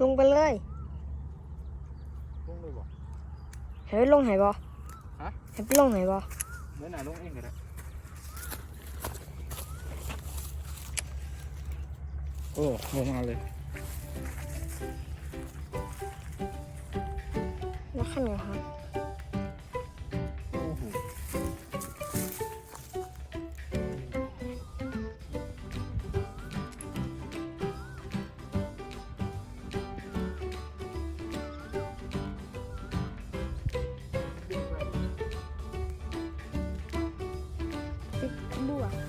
ลงไปเลยลงเลยบ่ให้ไปลงไหนบ่ฮะให้ไปลงไหนบ่เมื่อไหร่ลงเองก็ได้โอ้ลงมาเลยแล้วขั้นไงครับ ติ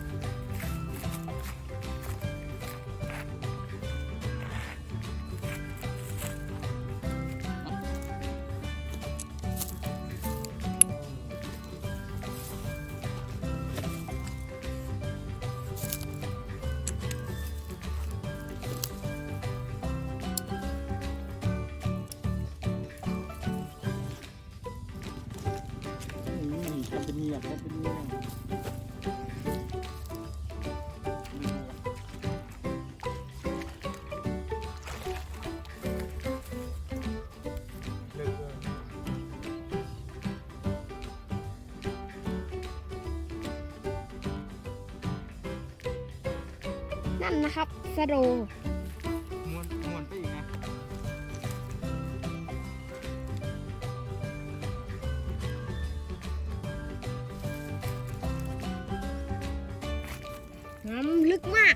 นั่นนะครับสะโดม้วนม้วนไปอีกนะน้ำลึกมาก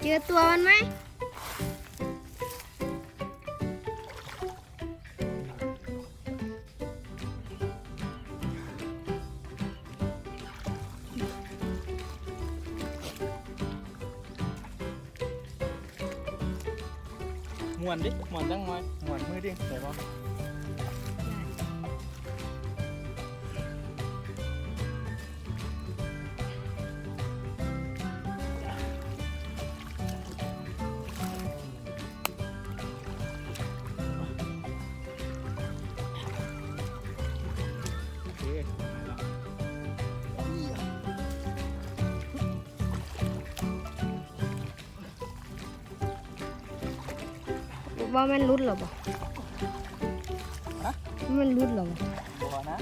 เจอตัวมันไหม มวนดิมวนจังหน่อยมวนมือดิใส่บ่ ว่ามันรุดเหรอบ่ฮะว่ามันรุดเหรอบ่ตัวนะ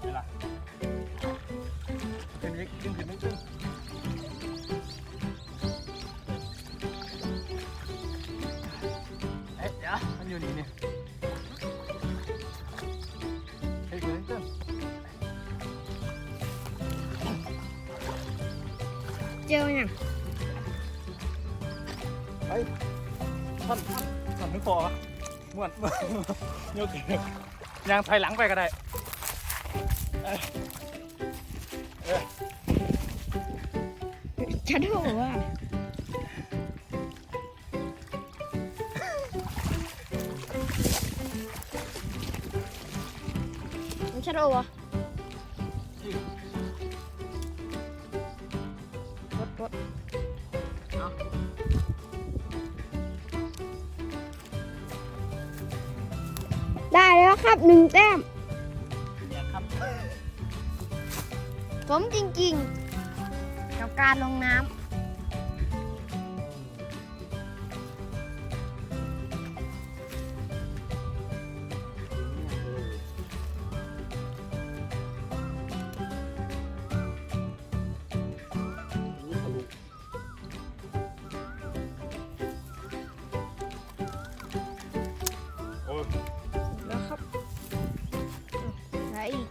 ไปละขึ้นอีกขึ้นขึ้นไม่ขึ้นเอ๊ะเดี๋ยวมันอยู่นี่นี่เฮ้ยขึ้นขึ้นเจอยังเฮ้ยท่ อนท่อนท่อนถึงคอม้วนม้วนยกขึ้นยางถอยหลังไปก็ได้จะโดว่ามันชะโดวะ ครับหนึ่งแต้มเนี่ยครับสมจริงๆ กับการลงน้ำ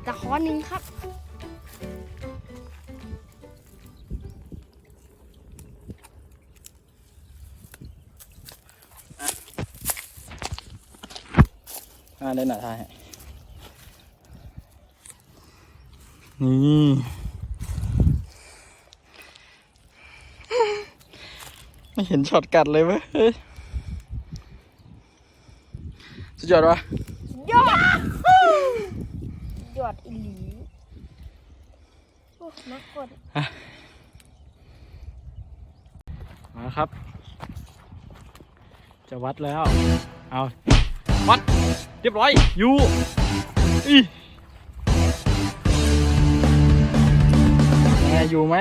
ตะขอหนึ่งครับ อ่าเล่นหน่ะทายนี่ไม่เห็นช็อตกัดเลยเว้ยเฮ้ยสุดยอดวะยอดย อดอีหลีโอ้นักกดมาครับ จะวัดแล้ว เอา วัด เรียบร้อย อยู่อีอยู่ไหม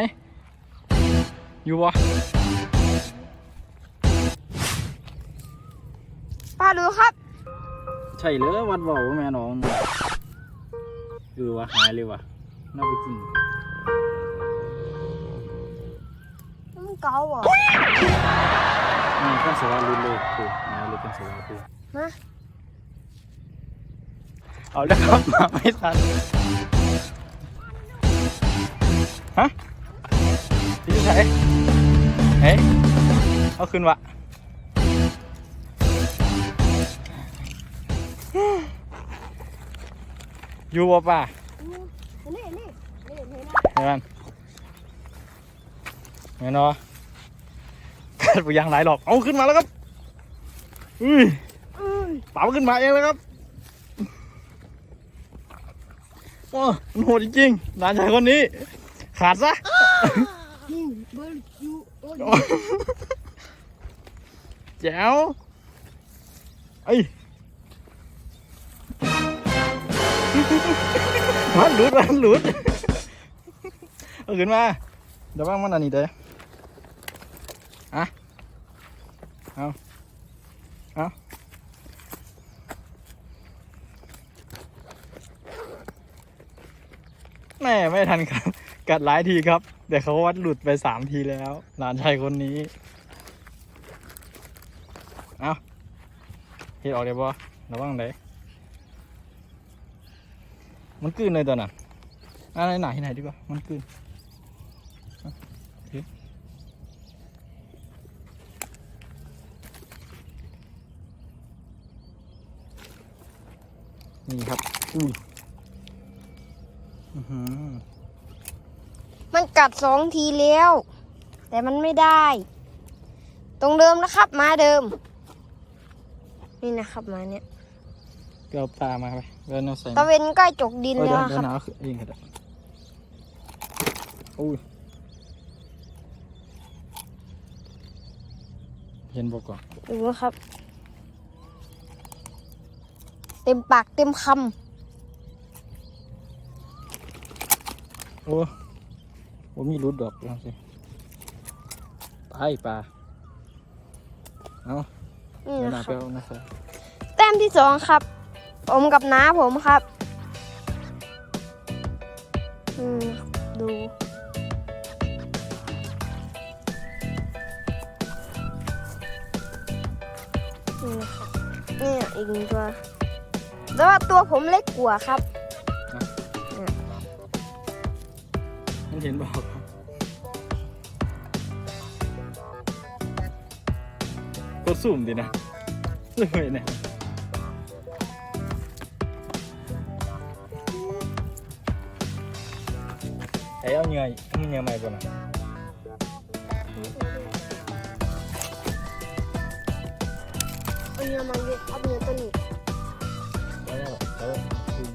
อยู่วะป้าดูครับ ใช่เลยวัดเบาแม่น้อง เออวะหายเลยวะน่าไปกินมันเก่าเหรออ่าก้นสวาลุนเลยคือหายเลยก้นสวาคือมาเอาแล้วครับมาไม่ทันฮะที่ไหนเฮ้ยเอาขึ้นวะ อยู่บ่ป่ะนี่นี่นี่นี่นะเห็นมันเห็นเนาะกัดไปยังไหลหรอก เอาขึ้นมาแล้วครับอุ้ยอืมเป๋าขึ้นมาเองเลยครับโอ้มันโหดจริงๆหลานชายคนนี้ ขาดซะนี่เบอร์ยูโอ้ยแจ๋วไอ้ มันหลุดมันหลุดเอาขึ้นมาเดี๋ยวว่างมันอันนี้เด้ออะเอาเอาแม่ไม่ทันครับกัดหลายทีครับ แต่เขาวัดหลุดไปสามทีแล้วหลานชายคนนี้ เอาเฮ็ดออกได้บ่ระวังได้ มันกลืนเลยตัวน่ะอะไรหนาที่ไหนดีกว่า มันกลืนนี่ครับ อุ้ยมันกัดสองทีแล้ว แต่มันไม่ได้ ตรงเดิมนะครับ มาเดิม นี่นะครับมาเนี่ย กลือาปลามาไปเดินเอาใส่ตะเวนใกล้จกดินเออแล้วเดินนะเดิคนรับเอาเองก็ได้อุ้ยเห็นบอกก่อนดูนะครับ เต็มปากเต็มคโอ้โหมีรุดดอกลองสิตายปลาเอาำนี่เดี๋ยวนะนาคไปรับเอานะครับแต้มที่สองครับ ผมกับน้าผมครับ อืม ดู นี่นะครับนี่อีกหนึ่งตัว แต่ว่าตัวผมเล็กกว่าครับ มันเห็นบอกตัวสุ่มดีนะเลยเนี่ย เอาเหงื่อเอาเหงื่อใหม่ก่อนนะเอาเนื้อมันเลยเอาเนื้อตัวนี้แล้วแล้วก็อืม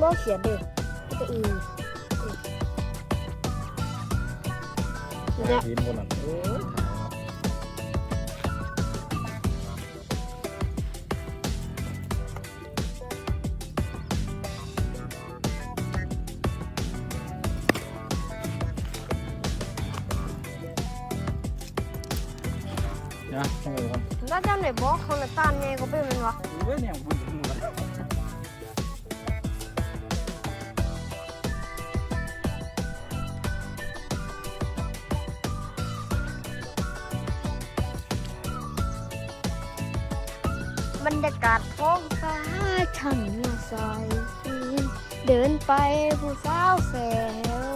บ่เขียนเด้อแล้วก็อีกเนี่ย นะให้ดูครับแล้วจำไหนบอกคนละตานไงก็เป็นมันวะเว้ยเนี่ยมันมันมันบรรยากาศท้องฟ้าช่างน่าใสเดินไปผู้สาวแสว